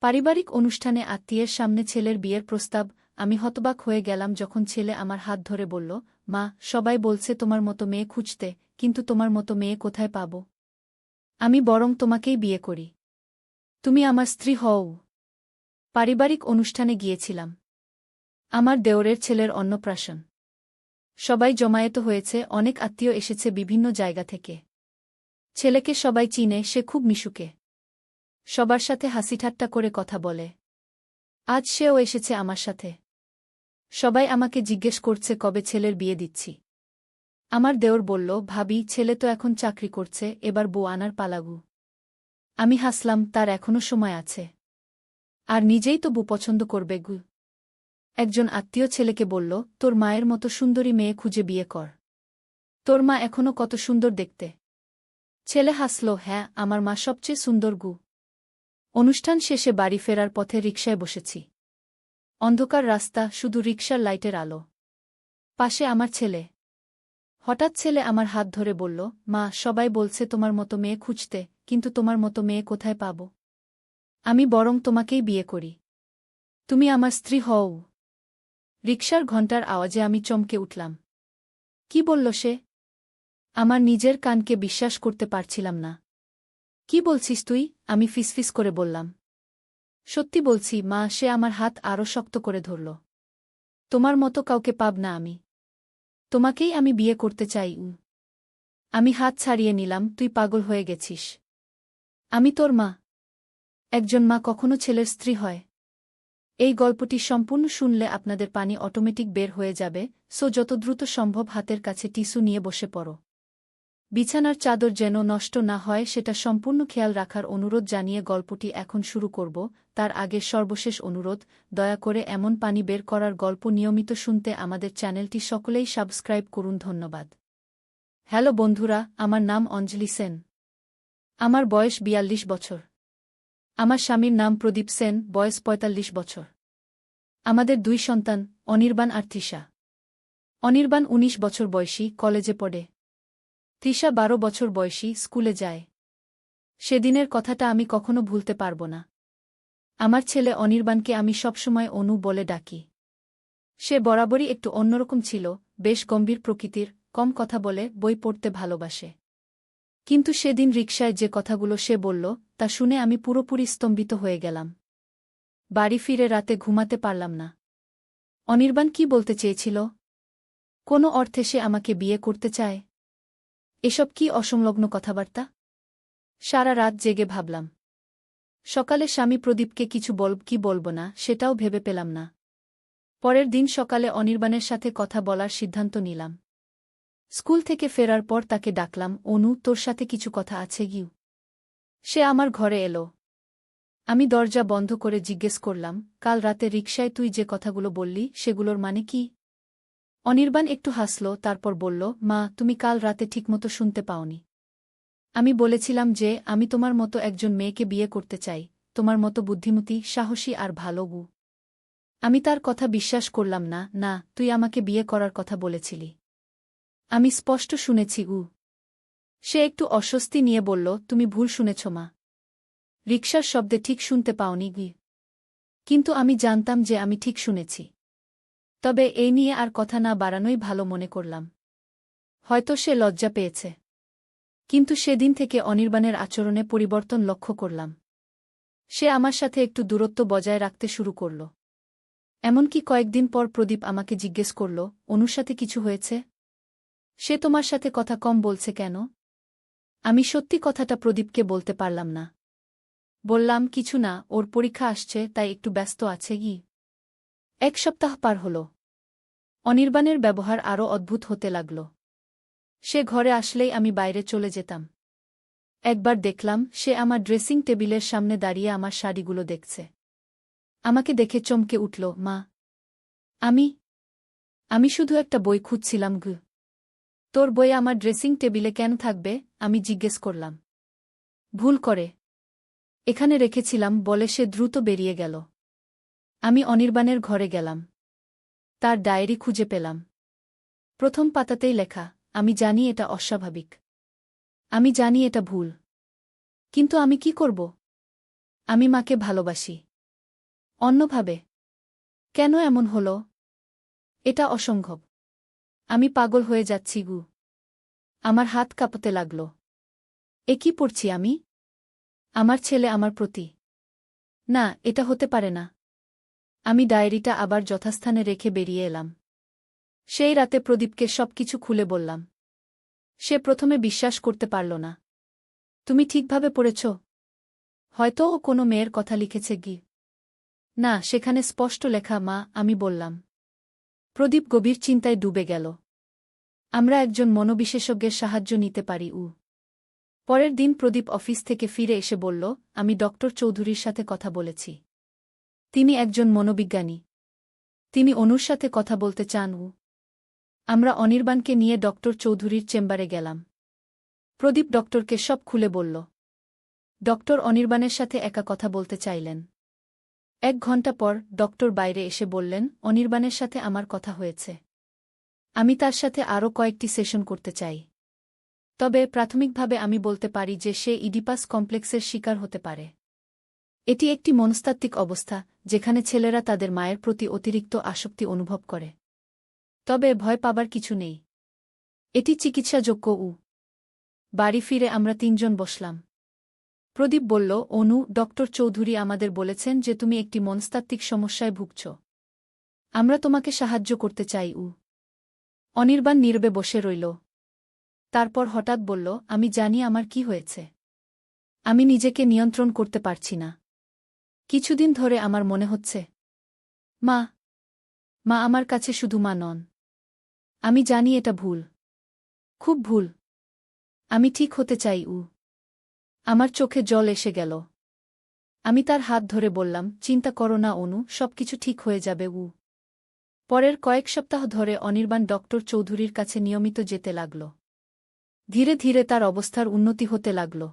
পারিবারিক অনুষ্ঠানে আত্মীয়ের সামনে ছেলের বিয়ের প্রস্তাব, আমি হতবাক হয়ে গেলাম যখন ছেলে আমার হাত ধরে বলল, মা, সবাই বলছে তোমার মতো মেয়ে খুঁজতে, কিন্তু তোমার মতো মেয়ে কোথায় পাব? আমি বরং তোমাকেই বিয়ে করি। তুমি আমার স্ত্রী হও। পারিবারিক অনুষ্ঠানে গিয়েছিলাম। আমার দেওরের ছেলের অন্নপ্রাশন। সবাই জমায়েত হয়েছে, অনেক আত্মীয় এসেছে বিভিন্ন জায়গা থেকে। ছেলেকে সবাই চিনে, সে খুব মিশুকে। সবার সাথে হাসিঠাট্টা করে কথা বলে। আজ সেও এসেছে আমার সাথে। সবাই আমাকে জিজ্ঞেস করছে, কবে ছেলের বিয়ে দিচ্ছি? আমার দেওর বলল, ভাবি, ছেলে তো এখন চাকরি করছে, এবার বউ আনার পালাগু। আমি হাসলাম, তার এখনও সময় আছে। আর নিজেই তো বউ পছন্দ করবে গু। একজন আত্মীয় ছেলেকে বলল, তোর মায়ের মতো সুন্দরী মেয়ে খুঁজে বিয়ে কর। তোর মা এখনও কত সুন্দর দেখতে। ছেলে হাসল হ্যাঁ আমার মা সবচেয়ে সুন্দর গু। অনুষ্ঠান শেষে বাড়ি ফেরার পথে রিকশায় বসেছি। অন্ধকার রাস্তা, শুধু রিকশার লাইটের আলো। পাশে আমার ছেলে। হঠাৎ ছেলে আমার হাত ধরে বলল, মা, সবাই বলছে তোমার মতো মেয়ে খুঁজতে, কিন্তু তোমার মতো মেয়ে কোথায় পাব? আমি বরং তোমাকেই বিয়ে করি। তুমি আমার স্ত্রী হও। রিকশার ঘণ্টার আওয়াজে আমি চমকে উঠলাম। কি বলল সে? আমার নিজের কানকে বিশ্বাস করতে পারছিলাম না। কি বলছিস তুই? আমি ফিসফিস করে বললাম। সত্যি বলছি, মা, সে আমার হাত আরও শক্ত করে ধরল। তোমার মতো কাউকে পাব না আমি। তোমাকেই আমি বিয়ে করতে চাই, উ। আমি হাত ছাড়িয়ে নিলাম, তুই পাগল হয়ে গেছিস। আমি তোর মা। একজন মা কখনো ছেলের স্ত্রী হয়। এই গল্পটি সম্পূর্ণ শুনলে আপনাদের পানি অটোমেটিক বের হয়ে যাবে, সো যত দ্রুত সম্ভব হাতের কাছে টিস্যু নিয়ে বসে পড়ো। বিছানার চাদর যেন নষ্ট না হয়, সেটা সম্পূর্ণ খেয়াল রাখার অনুরোধ জানিয়ে গল্পটি এখন শুরু করব। তার আগে সর্বশেষ অনুরোধ, দয়া করে এমন পানি বের করার গল্প নিয়মিত শুনতে আমাদের চ্যানেলটি সকলেই সাবস্ক্রাইব করুন, ধন্যবাদ। হ্যালো বন্ধুরা, আমার নাম অঞ্জলি সেন। আমার বয়স বিয়াল্লিশ বছর। আমার স্বামীর নাম প্রদীপ সেন, বয়স পঁয়তাল্লিশ বছর। আমাদের দুই সন্তান, অনির্বাণ আর তৃষা। অনির্বাণ ১৯ বছর বয়সী, কলেজে পড়ে। তৃষা বারো বছর বয়সী স্কুলে যায়। সেদিনের কথাটা আমি কখনো ভুলতে পারব না। আমার ছেলে অনির্বাণকে আমি সবসময় অনু বলে ডাকি। সে বরাবরই একটু অন্যরকম ছিল, বেশ গম্ভীর প্রকৃতির, কম কথা বলে, বই পড়তে ভালোবাসে। কিন্তু সেদিন রিকশায় যে কথাগুলো সে বলল, তা শুনে আমি পুরোপুরি স্তম্ভিত হয়ে গেলাম। বাড়ি ফিরে রাতে ঘুমাতে পারলাম না। অনির্বাণ কি বলতে চেয়েছিল? কোনো অর্থে সে আমাকে বিয়ে করতে চায়? এসব কি অসংলগ্ন কথাবার্তা? সারা রাত জেগে ভাবলাম। সকালে স্বামী প্রদীপকে কিছু বলব কি বলব না, সেটাও ভেবে পেলাম না। পরের দিন সকালে অনির্বাণের সাথে কথা বলার সিদ্ধান্ত নিলাম। স্কুল থেকে ফেরার পর তাকে ডাকলাম, অনু, তোর সাথে কিছু কথা আছে গিউ? সে আমার ঘরে এলো। আমি দরজা বন্ধ করে জিজ্ঞেস করলাম, কাল রাতে রিকশায় তুই যে কথাগুলো বললি, সেগুলোর মানে কি? অনির্বাণ একটু হাসল, তারপর বলল, মা, তুমি কাল রাতে ঠিকমতো শুনতে পাওনি। আমি বলেছিলাম যে, আমি তোমার মতো একজন মেয়েকে বিয়ে করতে চাই। তোমার মতো বুদ্ধিমতী, সাহসী আর ভালো গু আমি তার কথা বিশ্বাস করলাম না। না, তুই আমাকে বিয়ে করার কথা বলেছিলি। আমি স্পষ্ট শুনেছি উ সে একটু অস্বস্তি নিয়ে বলল, তুমি ভুল শুনেছ, মা। রিকশার শব্দে ঠিক শুনতে পাওনি গি কিন্তু আমি জানতাম যে আমি ঠিক শুনেছি। তবে এই নিয়ে আর কথা না বাড়ানোই ভালো মনে করলাম। হয়তো সে লজ্জা পেয়েছে। কিন্তু সেদিন থেকে অনির্বাণের আচরণে পরিবর্তন লক্ষ্য করলাম। সে আমার সাথে একটু দূরত্ব বজায় রাখতে শুরু করল। এমনকি কয়েকদিন পর প্রদীপ আমাকে জিজ্ঞেস করল, অনুর সাথে কিছু হয়েছে? সে তোমার সাথে কথা কম বলছে কেন? আমি সত্যি কথাটা প্রদীপকে বলতে পারলাম না। বললাম, কিছু না, ওর পরীক্ষা আসছে, তাই একটু ব্যস্ত আছে গি এক সপ্তাহ পার হল। অনির্বাণের ব্যবহার আরও অদ্ভুত হতে লাগল। সে ঘরে আসলেই আমি বাইরে চলে যেতাম। একবার দেখলাম, সে আমার ড্রেসিং টেবিলের সামনে দাঁড়িয়ে আমার শাড়িগুলো দেখছে। আমাকে দেখে চমকে উঠল, মা, আমি আমি শুধু একটা বই খুঁজছিলাম, গু। তোর বই আমার ড্রেসিং টেবিলে কেন থাকবে? আমি জিজ্ঞেস করলাম। ভুল করে। এখানে রেখেছিলাম, বলে সে দ্রুত বেরিয়ে গেল। আমি অনির্বাণের ঘরে গেলাম। তার ডায়েরি খুঁজে পেলাম। প্রথম পাতাতেই লেখা, আমি জানি এটা অস্বাভাবিক। আমি জানি এটা ভুল। কিন্তু আমি কি করব? আমি মাকে ভালোবাসি। অন্যভাবে, কেন এমন হল? এটা অসম্ভব। আমি পাগল হয়ে যাচ্ছি গু। আমার হাত কাঁপতে লাগল। এ কি পড়ছি আমি? আমার ছেলে আমার প্রতি। না, এটা হতে পারে না। আমি ডায়েরিটা আবার যথাস্থানে রেখে বেরিয়ে এলাম। সেই রাতে প্রদীপকে সবকিছু খুলে বললাম। সে প্রথমে বিশ্বাস করতে পারল না। তুমি ঠিকভাবে পড়েছ। হয়তো ও কোনো মেয়ের কথা লিখেছে গি। না, সেখানে স্পষ্ট লেখা, মা, আমি বললাম। প্রদীপ গভীর চিন্তায় ডুবে গেল। আমরা একজন মনোবিশেষজ্ঞের সাহায্য নিতে পারি, উ। পরের দিন প্রদীপ অফিস থেকে ফিরে এসে বলল, আমি ডক্টর চৌধুরীর সাথে কথা বলেছি। তিনি একজন মনোবিজ্ঞানী। তিনি অনুর সাথে কথা বলতে চান, উ। আমরা অনির্বাণকে নিয়ে ডক্টর চৌধুরীর চেম্বারে গেলাম। প্রদীপ ডক্টরকে সব খুলে বলল। ডক্টর অনির্বাণের সাথে একা কথা বলতে চাইলেন। এক ঘণ্টা পর ডক্টর বাইরে এসে বললেন, অনির্বাণের সাথে আমার কথা হয়েছে। আমি তার সাথে আরও কয়েকটি সেশন করতে চাই। তবে প্রাথমিকভাবে আমি বলতে পারি যে সে ইডিপাস কমপ্লেক্সের শিকার হতে পারে। এটি একটি মনস্তাত্ত্বিক অবস্থা, যেখানে ছেলেরা তাদের মায়ের প্রতি অতিরিক্ত আসক্তি অনুভব করে। তবে ভয় পাবার কিছু নেই। এটি চিকিৎসাযোগ্য উ। বাড়ি ফিরে আমরা তিনজন বসলাম। প্রদীপ বলল, অনু, ডক্টর চৌধুরী আমাদের বলেছেন যে তুমি একটি মনস্তাত্ত্বিক সমস্যায় ভুগছ। আমরা তোমাকে সাহায্য করতে চাই, উ। অনির্বাণ নীরবে বসে রইল। তারপর হঠাৎ বলল, আমি জানি আমার কি হয়েছে। আমি নিজেকে নিয়ন্ত্রণ করতে পারছি না। কিছুদিন ধরে আমার মনে হচ্ছে, মা মা আমার কাছে শুধু মা নন। আমি জানি এটা ভুল, খুব ভুল। আমি ঠিক হতে চাই, উ। আমার চোখে জল এসে গেল। আমি তার হাত ধরে বললাম, চিন্তা করো না, অনু, সবকিছু ঠিক হয়ে যাবে, উ। পরের কয়েক সপ্তাহ ধরে অনির্বাণ ডক্টর চৌধুরীর কাছে নিয়মিত যেতে লাগল। ধীরে ধীরে তার অবস্থার উন্নতি হতে লাগল।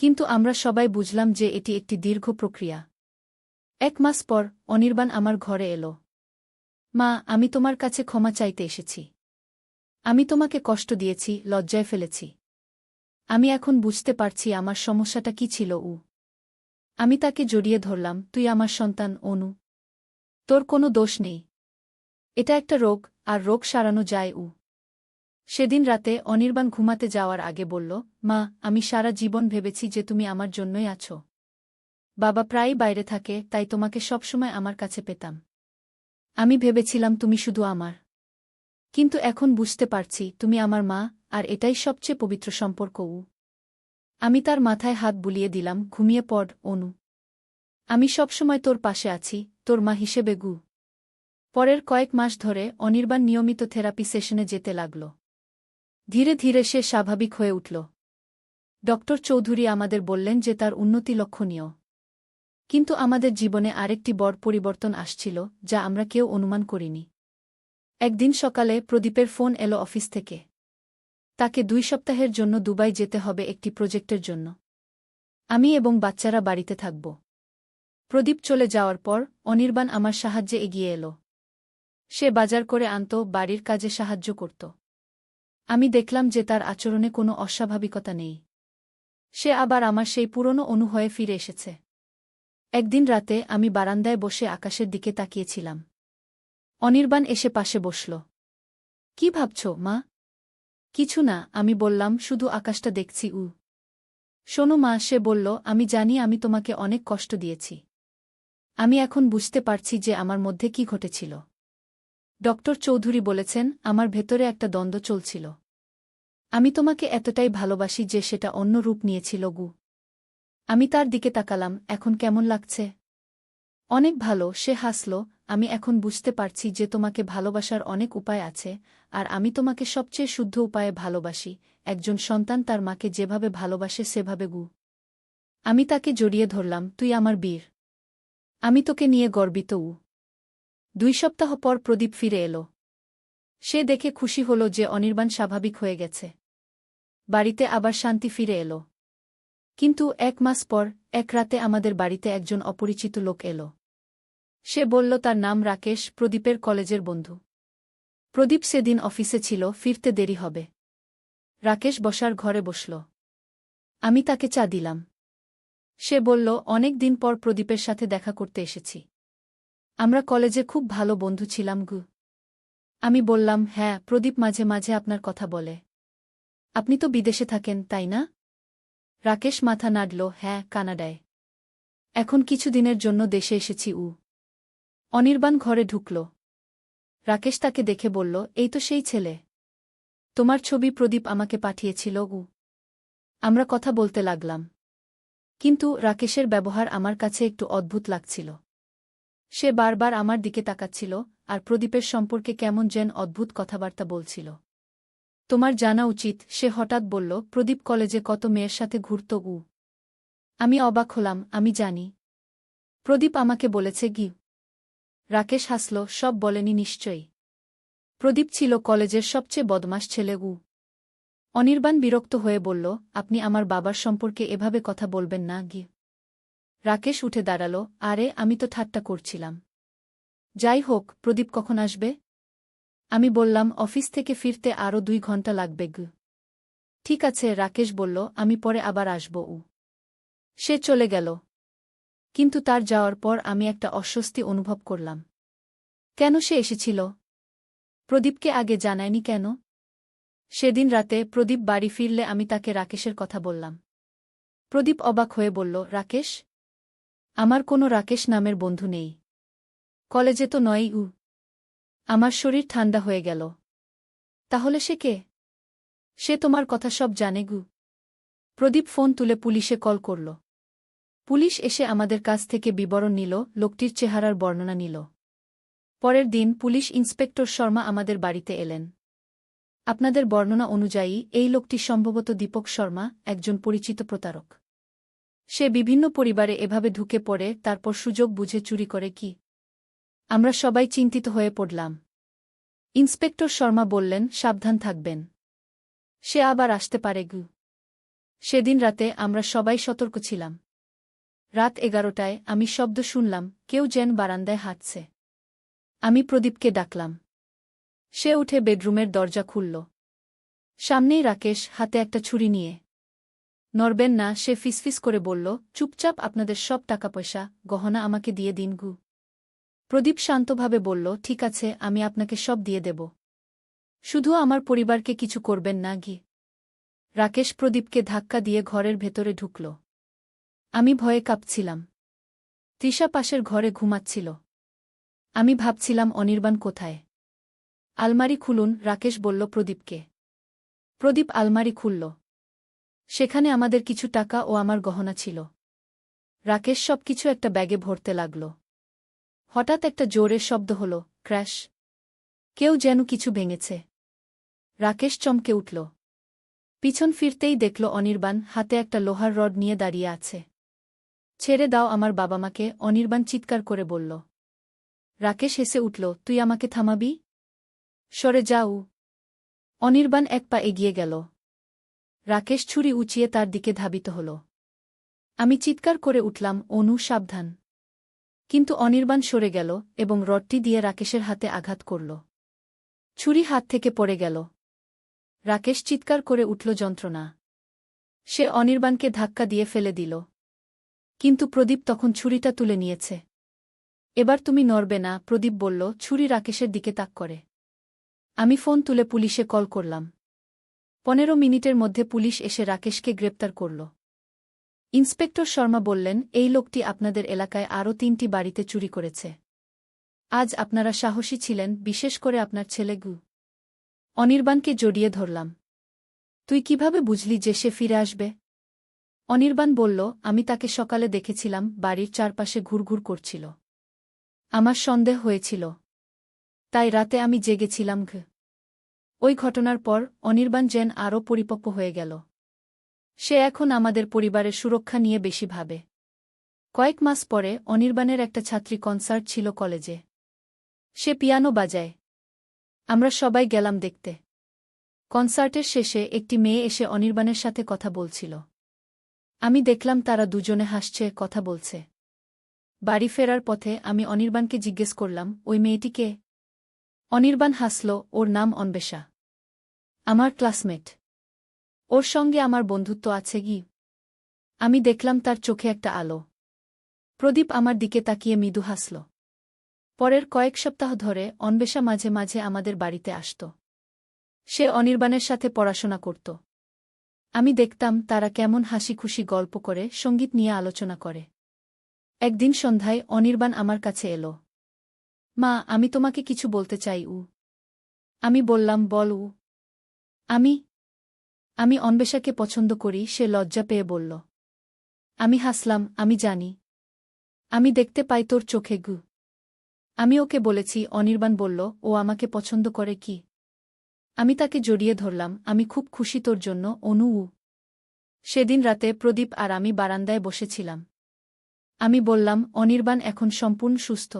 কিন্তু আমরা সবাই বুঝলাম যে এটি একটি দীর্ঘ প্রক্রিয়া। এক মাস পর, অনির্বাণ আমার ঘরে এলো। মা, আমি তোমার কাছে ক্ষমা চাইতে এসেছি। আমি তোমাকে কষ্ট দিয়েছি, লজ্জায় ফেলেছি। আমি এখন বুঝতে পারছি আমার সমস্যাটা কি ছিল উ আমি তাকে জড়িয়ে ধরলাম, তুই আমার সন্তান, অনু। তোর কোনো দোষ নেই। এটা একটা রোগ, আর রোগ সারানো যায় উ সেদিন রাতে অনির্বাণ ঘুমাতে যাওয়ার আগে বলল, মা, আমি সারা জীবন ভেবেছি যে তুমি আমার জন্যই আছো। বাবা প্রায়ই বাইরে থাকে, তাই তোমাকে সবসময় আমার কাছে পেতাম। আমি ভেবেছিলাম তুমি শুধু আমার। কিন্তু এখন বুঝতে পারছি, তুমি আমার মা, আর এটাই সবচেয়ে পবিত্র সম্পর্ক, উ। আমি তার মাথায় হাত বুলিয়ে দিলাম, ঘুমিয়ে পড়, অনু। আমি সবসময় তোর পাশে আছি, তোর মা হিসেবে, গু। পরের কয়েক মাস ধরে অনির্বাণ নিয়মিত থেরাপি সেশনে যেতে লাগল। ধীরে ধীরে সে স্বাভাবিক হয়ে উঠল। ডক্টর চৌধুরী আমাদের বললেন যে তার উন্নতি লক্ষণীয়। কিন্তু আমাদের জীবনে আরেকটি বড় পরিবর্তন আসছিল, যা আমরা কেউ অনুমান করিনি। একদিন সকালে প্রদীপের ফোন এলো অফিস থেকে। তাকে দুই সপ্তাহের জন্য দুবাই যেতে হবে একটি প্রজেক্টের জন্য। আমি এবং বাচ্চারা বাড়িতে থাকব। প্রদীপ চলে যাওয়ার পর অনির্বাণ আমার সাহায্যে এগিয়ে এলো। সে বাজার করে আনত, বাড়ির কাজে সাহায্য করত। আমি দেখলাম যে তার আচরণে কোনো অস্বাভাবিকতা নেই। সে আবার আমার সেই পুরনো অনু হয়ে ফিরে এসেছে। একদিন রাতে আমি বারান্দায় বসে আকাশের দিকে তাকিয়েছিলাম। অনির্বাণ এসে পাশে বসল। কি ভাবছ, মা? কিছু না, আমি বললাম, শুধু আকাশটা দেখছি, উ। শোনো মা, সে বলল, আমি জানি আমি তোমাকে অনেক কষ্ট দিয়েছি। আমি এখন বুঝতে পারছি যে আমার মধ্যে কি ঘটেছিল। ডক্টর চৌধুরী বলেছেন, আমার ভেতরে একটা দ্বন্দ্ব চলছিল। আমি তোমাকে এতটাই ভালোবাসি যে সেটা অন্য রূপ নিয়েছিল, গু। আমি তার দিকে তাকালাম, এখন কেমন লাগছে? অনেক ভালো, সে হাসল, আমি এখন বুঝতে পারছি যে তোমাকে ভালোবাসার অনেক উপায় আছে, আর আমি তোমাকে সবচেয়ে শুদ্ধ উপায়ে ভালোবাসি, একজন সন্তান তার মাকে যেভাবে ভালোবাসে সেভাবে, গু। আমি তাকে জড়িয়ে ধরলাম, তুই আমার বীর। আমি তোকে নিয়ে গর্বিত, উ। দুই সপ্তাহ পর প্রদীপ ফিরে এলো। সে দেখে খুশি হল যে অনির্বাণ স্বাভাবিক হয়ে গেছে। বাড়িতে আবার শান্তি ফিরে এলো। কিন্তু এক মাস পর, এক রাতে আমাদের বাড়িতে একজন অপরিচিত লোক এলো। সে বলল, তার নাম রাকেশ, প্রদীপের কলেজের বন্ধু। প্রদীপ সেদিন অফিসে ছিল, ফিরতে দেরি হবে। রাকেশ বসার ঘরে বসল। আমি তাকে চা দিলাম। সে বলল, অনেক দিন পর প্রদীপের সাথে দেখা করতে এসেছি। আমরা কলেজে খুব ভালো বন্ধু ছিলাম গু। আমি বললাম হ্যাঁ প্রদীপ মাঝে মাঝে আপনার কথা বলে। আপনি তো বিদেশে থাকেন, তাই না? রাকেশ মাথা নাড়ল হ্যাঁ কানাডায়। এখন কিছুদিনের জন্য দেশে এসেছি, উ। অনির্বাণ ঘরে ঢুকল। রাকেশ তাকে দেখে বলল, এই তো সেই ছেলে। তোমার ছবি প্রদীপ আমাকে পাঠিয়েছিল, উ। আমরা কথা বলতে লাগলাম। কিন্তু রাকেশের ব্যবহার আমার কাছে একটু অদ্ভুত লাগছিল। সে বারবার আমার দিকে তাকাচ্ছিল আর প্রদীপের সম্পর্কে কেমন যেন অদ্ভুত কথাবার্তা বলছিল। তোমার জানা উচিত, সে হঠাৎ বলল, প্রদীপ কলেজে কত মেয়ের সাথে ঘুরত উ। আমি অবাক হলাম, আমি জানি। প্রদীপ আমাকে বলেছে, গি। রাকেশ হাসল, সব বলেনি নিশ্চয়ই। প্রদীপ ছিল কলেজের সবচেয়ে বদমাস ছেলে উ। অনির্বাণ বিরক্ত হয়ে বলল, আপনি আমার বাবার সম্পর্কে এভাবে কথা বলবেন না, গি। রাকেশ উঠে দাঁড়াল, আরে, আমি তো ঠাট্টা করছিলাম। যাই হোক, প্রদীপ কখন আসবে? আমি বললাম, অফিস থেকে ফিরতে আরও দুই ঘণ্টা লাগবে গ। ঠিক আছে, রাকেশ বলল, আমি পরে আবার আসব, উ। সে চলে গেল। কিন্তু তার যাওয়ার পর আমি একটা অস্বস্তি অনুভব করলাম। কেন সে এসেছিল? প্রদীপকে আগে জানায়নি কেন? সেদিন রাতে প্রদীপ বাড়ি ফিরলে আমি তাকে রাকেশের কথা বললাম। প্রদীপ অবাক হয়ে বলল, রাকেশ আমার কোনো রাকেশ নামের বন্ধু নেই। কলেজে তো নয়ই উ আমার শরীর ঠান্ডা হয়ে গেল। তাহলে সে কে? সে তোমার কথা সব জানে, গু। প্রদীপ ফোন তুলে পুলিশে কল করল। পুলিশ এসে আমাদের কাছ থেকে বিবরণ নিল, লোকটির চেহারার বর্ণনা নিল। পরের দিন পুলিশ ইন্সপেক্টর শর্মা আমাদের বাড়িতে এলেন। আপনাদের বর্ণনা অনুযায়ী এই লোকটি সম্ভবত দীপক শর্মা, একজন পরিচিত প্রতারক। সে বিভিন্ন পরিবারে এভাবে ঢুকে পড়ে, তারপর সুযোগ বুঝে চুরি করে কি? আমরা সবাই চিন্তিত হয়ে পড়লাম। ইন্সপেক্টর শর্মা বললেন, সাবধান থাকবেন। সে আবার আসতে পারে গু। সেদিন রাতে আমরা সবাই সতর্ক ছিলাম। রাত এগারোটায় আমি শব্দ শুনলাম, কেউ যেন বারান্দায় হাঁটছে। আমি প্রদীপকে ডাকলাম। সে উঠে বেডরুমের দরজা খুলল। সামনেই রাকেশ হাতে একটা ছুরি নিয়ে নরবেন না, সে ফিসফিস করে বলল, চুপচাপ আপনাদের সব টাকা পয়সা গহনা আমাকে দিয়ে দিন গু। প্রদীপ শান্তভাবে বলল, ঠিক আছে, আমি আপনাকে সব দিয়ে দেব। শুধু আমার পরিবারকে কিছু করবেন না গি। রাকেশ প্রদীপকে ধাক্কা দিয়ে ঘরের ভেতরে ঢুকল। আমি ভয়ে কাঁপছিলাম। তৃষা পাশের ঘরে ঘুমাচ্ছিল। আমি ভাবছিলাম, অনির্বাণ কোথায়? আলমারি খুলুন, রাকেশ বলল প্রদীপকে। প্রদীপ আলমারি খুলল। সেখানে আমাদের কিছু টাকা ও আমার গহনা ছিল। রাকেশ সব কিছু একটা ব্যাগে ভরতে লাগল। হঠাৎ একটা জোরের শব্দ হল, ক্র্যাশ। কেউ যেন কিছু ভেঙেছে। রাকেশ চমকে উঠল। পিছন ফিরতেই দেখল অনির্বাণ হাতে একটা লোহার রড নিয়ে দাঁড়িয়ে আছে। ছেড়ে দাও আমার বাবা মাকে অনির্বাণ চিৎকার করে বলল। রাকেশ হেসে উঠল, তুই আমাকে থামাবি? সরে যাও। অনির্বাণ এক পা এগিয়ে গেল। রাকেশ ছুরি উঁচিয়ে তার দিকে ধাবিত হল। আমি চিৎকার করে উঠলাম, অনু, সাবধান। কিন্তু অনির্বাণ সরে গেল এবং রডটি দিয়ে রাকেশের হাতে আঘাত করল। ছুরি হাত থেকে পড়ে গেল। রাকেশ চিৎকার করে উঠল যন্ত্রণা। সে অনির্বাণকে ধাক্কা দিয়ে ফেলে দিল। কিন্তু প্রদীপ তখন ছুরিটা তুলে নিয়েছে। এবার তুমি নড়বে না, প্রদীপ বলল, ছুরি রাকেশের দিকে তাক করে। আমি ফোন তুলে পুলিশে কল করলাম। পনেরো মিনিটের মধ্যে পুলিশ এসে রাকেশকে গ্রেপ্তার করল। ইন্সপেক্টর শর্মা বললেন, এই লোকটি আপনাদের এলাকায় আরও তিনটি বাড়িতে চুরি করেছে। আজ আপনারা সাহসী ছিলেন, বিশেষ করে আপনার ছেলে গু। অনির্বাণকে জড়িয়ে ধরলাম। তুই কীভাবে বুঝলি যে সে ফিরে আসবে? অনির্বাণ বলল, আমি তাকে সকালে দেখেছিলাম, বাড়ির চারপাশে ঘুরঘুর করছিল। আমার সন্দেহ হয়েছিল। তাই রাতে আমি জেগেছিলাম ঘ। ওই ঘটনার পর অনির্বাণ যেন আরও পরিপক্ব হয়ে গেল। সে এখন আমাদের পরিবারের সুরক্ষা নিয়ে বেশি ভাবে। কয়েক মাস পরে অনির্বাণের একটা ছাত্রী কনসার্ট ছিল কলেজে। সে পিয়ানো বাজায়। আমরা সবাই গেলাম দেখতে। কনসার্টের শেষে একটি মেয়ে এসে অনির্বাণের সাথে কথা বলছিল। আমি দেখলাম তারা দুজনে হাসছে, কথা বলছে। বাড়ি ফেরার পথে আমি অনির্বাণকে জিজ্ঞেস করলাম, ওই মেয়েটিকে অনির্বাণ হাসল, ওর নাম অন্বেষা। আমার ক্লাসমেট। ওর সঙ্গে আমার বন্ধুত্ব আছে কি? আমি দেখলাম তার চোখে একটা আলো। প্রদীপ আমার দিকে তাকিয়ে মৃদু হাসল। পরের কয়েক সপ্তাহ ধরে অন্বেষা মাঝে মাঝে আমাদের বাড়িতে আসত। সে অনির্বাণের সাথে পড়াশোনা করত। আমি দেখতাম তারা কেমন হাসি খুশি গল্প করে, সংগীত নিয়ে আলোচনা করে। একদিন সন্ধ্যায় অনির্বাণ আমার কাছে এলো। মা, আমি তোমাকে কিছু বলতে চাই, উ। আমি বললাম, বল, উ। আমি আমি অন্বেষাকে পছন্দ করি, সে লজ্জা পেয়ে বলল। আমি হাসলাম, আমি জানি। আমি দেখতে পাই তোর চোখে গু। আমি ওকে বলেছি, অনির্বাণ বলল, ও আমাকে পছন্দ করে কি? আমি তাকে জড়িয়ে ধরলাম, আমি খুব খুশি তোর জন্য, অনু সেদিন রাতে প্রদীপ আর আমি বারান্দায় বসেছিলাম। আমি বললাম, অনির্বাণ এখন সম্পূর্ণ সুস্থ।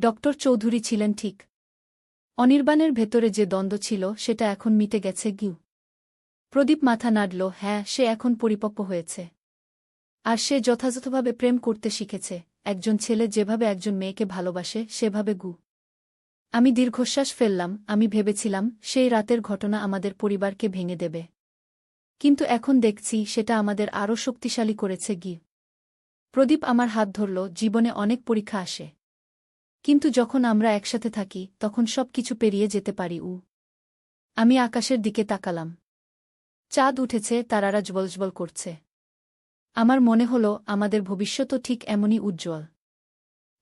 ডক্টর চৌধুরী ছিলেন ঠিক। অনির্বাণের ভেতরে যে দ্বন্দ্ব ছিল, সেটা এখন মিটে গেছে গিউ। প্রদীপ মাথা নাড়ল হ্যাঁ সে এখন পরিপক্ব হয়েছে। আর সে যথাযথভাবে প্রেম করতে শিখেছে। একজন ছেলে যেভাবে একজন মেয়েকে ভালোবাসে, সেভাবে গু। আমি দীর্ঘশ্বাস ফেললাম, আমি ভেবেছিলাম, সেই রাতের ঘটনা আমাদের পরিবারকে ভেঙে দেবে। কিন্তু এখন দেখছি, সেটা আমাদের আরও শক্তিশালী করেছে গি প্রদীপ আমার হাত ধরল, জীবনে অনেক পরীক্ষা আসে। কিন্তু যখন আমরা একসাথে থাকি, তখন সব কিছু পেরিয়ে যেতে পারি, উ। আমি আকাশের দিকে তাকালাম। চাঁদ উঠেছে, তারারা জ্বলজ্বল করছে। আমার মনে হল, আমাদের ভবিষ্যতও ঠিক এমনই উজ্জ্বল।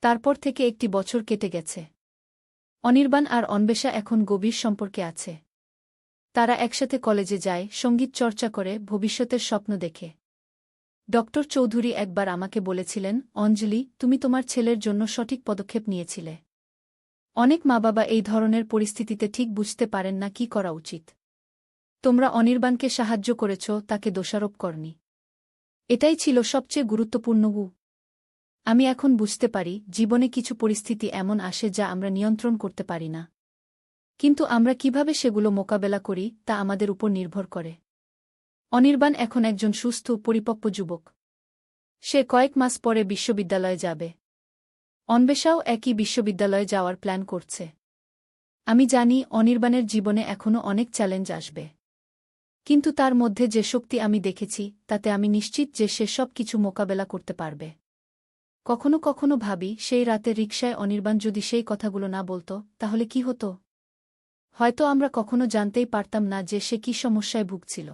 তারপর থেকে একটি বছর কেটে গেছে। অনির্বাণ আর অন্বেষা এখন গভীর সম্পর্কে আছে। তারা একসাথে কলেজে যায়, সংগীত চর্চা করে, ভবিষ্যতের স্বপ্ন দেখে। ডক্টর চৌধুরী একবার আমাকে বলেছিলেন, অঞ্জলি, তুমি তোমার ছেলের জন্য সঠিক পদক্ষেপ নিয়েছিলে। অনেক মা বাবা এই ধরনের পরিস্থিতিতে ঠিক বুঝতে পারেন না কি করা উচিত। তোমরা অনির্বাণকে সাহায্য করেছ, তাকে দোষারোপ করনি। এটাই ছিল সবচেয়ে গুরুত্বপূর্ণ হু আমি এখন বুঝতে পারি, জীবনে কিছু পরিস্থিতি এমন আসে যা আমরা নিয়ন্ত্রণ করতে পারি না। কিন্তু আমরা কীভাবে সেগুলো মোকাবেলা করি, তা আমাদের উপর নির্ভর করে। অনির্বাণ এখন একজন সুস্থ, পরিপক্ব যুবক। সে কয়েক মাস পরে বিশ্ববিদ্যালয়ে যাবে। অন্বেষাও একই বিশ্ববিদ্যালয়ে যাওয়ার প্ল্যান করছে। আমি জানি অনির্বাণের জীবনে এখনও অনেক চ্যালেঞ্জ আসবে। কিন্তু তার মধ্যে যে শক্তি আমি দেখেছি, তাতে আমি নিশ্চিত যে সে সব কিছু মোকাবেলা করতে পারবে। কখনো কখনো ভাবি, সেই রাতে রিকশায় অনির্বাণ যদি সেই কথাগুলো না বলতো, তাহলে কি হতো? হয়তো আমরা কখনো জানতেই পারতাম না যে সে কি সমস্যায় ভুগছিল।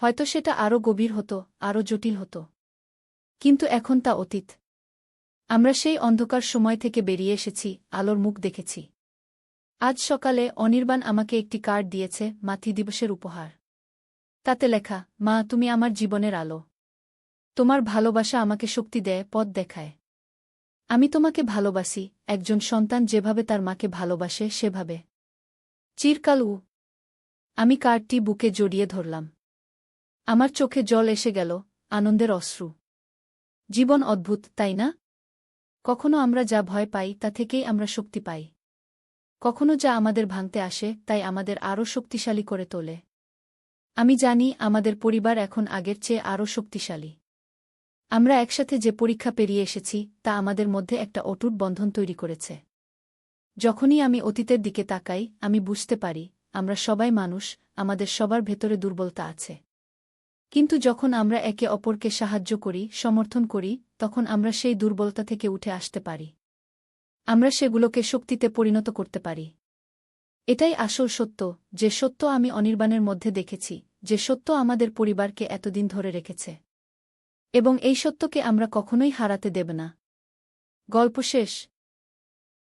হয়তো সেটা আরও গভীর হতো আরও জটিল হতো। কিন্তু এখন তা অতীত। আমরা সেই অন্ধকার সময় থেকে বেরিয়ে এসেছি, আলোর মুখ দেখেছি। আজ সকালে অনির্বাণ আমাকে একটি কার্ড দিয়েছে, মাতৃ দিবসের উপহার। তাতে লেখা, মা, তুমি আমার জীবনের আলো। তোমার ভালোবাসা আমাকে শক্তি দেয়, পথ দেখায়। আমি তোমাকে ভালোবাসি, একজন সন্তান যেভাবে তার মাকে ভালোবাসে, সেভাবে। চিরকাল উ আমি কার্ডটি বুকে জড়িয়ে ধরলাম। আমার চোখে জল এসে গেল, আনন্দের অশ্রু। জীবন অদ্ভুত, তাই না? কখনো আমরা যা ভয় পাই, তা থেকেই আমরা শক্তি পাই। কখনো যা আমাদের ভাঙতে আসে, তাই আমাদের আরও শক্তিশালী করে তোলে। আমি জানি, আমাদের পরিবার এখন আগের চেয়ে আরও শক্তিশালী। আমরা একসাথে যে পরীক্ষা পেরিয়ে এসেছি, তা আমাদের মধ্যে একটা অটুট বন্ধন তৈরি করেছে। যখনই আমি অতীতের দিকে তাকাই, আমি বুঝতে পারি, আমরা সবাই মানুষ, আমাদের সবার ভেতরে দুর্বলতা আছে। কিন্তু যখন আমরা একে অপরকে সাহায্য করি, সমর্থন করি, তখন আমরা সেই দুর্বলতা থেকে উঠে আসতে পারি। আমরা সেগুলোকে শক্তিতে পরিণত করতে পারি। এটাই আসল সত্য, যে সত্য আমি অনির্বাণের মধ্যে দেখেছি, যে সত্য আমাদের পরিবারকে এতদিন ধরে রেখেছে। এবং এই সত্যকে আমরা কখনোই হারাতে দেব না। গল্প শেষ।